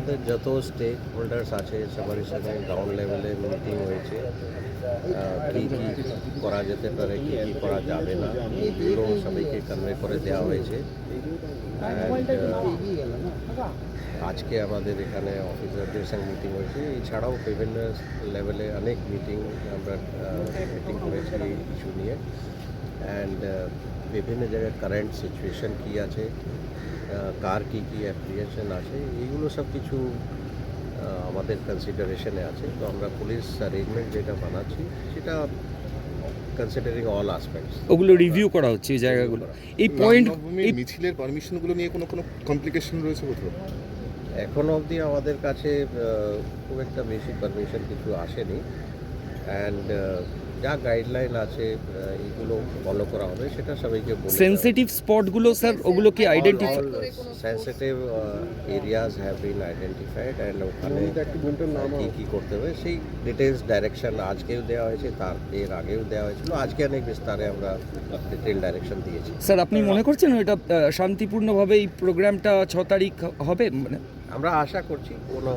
আমাদের যত stake holders আছে সবারই সাথে গ্রাউন্ড লেভেলে মিটিং হয়েছে। আহ, কী কী করা যেতে পারে কী কী করা যাবে না এগুলো সবাইকে কনভে করে দেওয়া হয়েছে। And, আহ, আজকে আমাদের এখানে অফিসারদের সঙ্গে মিটিং হয়েছে। এছাড়াও বিভিন্ন লেভেলে অনেক মিটিং আমরা মিটিং করেছি এই ইস্যু নিয়ে। অ্যান্ড বিভিন্ন জায়গায় কারেন্ট সিচুয়েশন কী আছে কার কী কী অ্যাপ্লিকেশন আছে এইগুলো সব কিছু আমাদের কনসিডারেশনে আছে তো আমরা পুলিশ অ্যারেঞ্জমেন্ট যেটা বানাচ্ছি সেটা কনসিডারিং অল আসপেক্টস ওগুলো রিভিউ করা হচ্ছে এই জায়গাগুলো। এই পয়েন্ট এই মিছিলের পারমিশনগুলো নিয়ে কোনো কোনো কমপ্লিকেশন রয়েছে কোথাও? এখনও অবধি আমাদের কাছে আহ, খুব একটা বেশি পারমিশন কিছু আসেনি। অ্যান্ড যা গাইডলাইন আছে আহ, এইগুলো ফলো করা হবে সেটা সবাইকে বলে সেনসিটিভ স্পটগুলো স্যার ওগুলো কি identify sensitive areas have been identified and ওখানে কী কী করতে হবে সেই ডিটেলস ডাইরেকশন আজকেও দেওয়া হয়েছে তার এর আগেও দেওয়া হয়েছিল আজকে অনেক বিস্তারে আমরা ডিটেল ডাইরেকশন দিয়েছি। স্যার আপনি মনে করছেন এটা শান্তিপূর্ণভাবে এই প্রোগ্রামটা ছ তারিখ হবে? মানে আমরা আশা করছি কোনো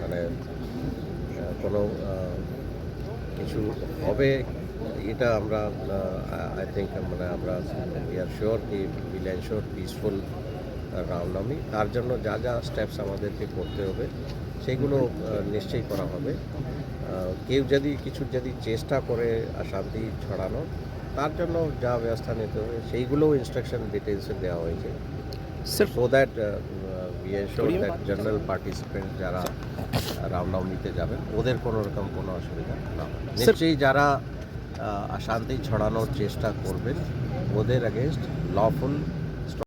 মানে কোনো কিছু হবে এটা আমরা আই থিঙ্ক মানে আমরা উই আর শিওর কি উইল এনশোর পিসফুল রামনবমী তার জন্য যা যা স্টেপস আমাদেরকে করতে হবে সেগুলো আহ, নিশ্চয়ই করা হবে। কেউ যদি কিছু যদি চেষ্টা করে শান্তি ছড়ানো তার জন্য যা ব্যবস্থা নিতে হবে সেইগুলোও ইনস্ট্রাকশন ডিটেলসে দেওয়া হয়েছে। Uh, we ensure that general যারা রামনবমীতে যাবেন ওদের কোনো রকম কোনো অসুবিধা। নিশ্চয়ই যারা অশান্তি ছড়ানোর চেষ্টা করবেন ওদের অ্যাগেনস্ট লফুল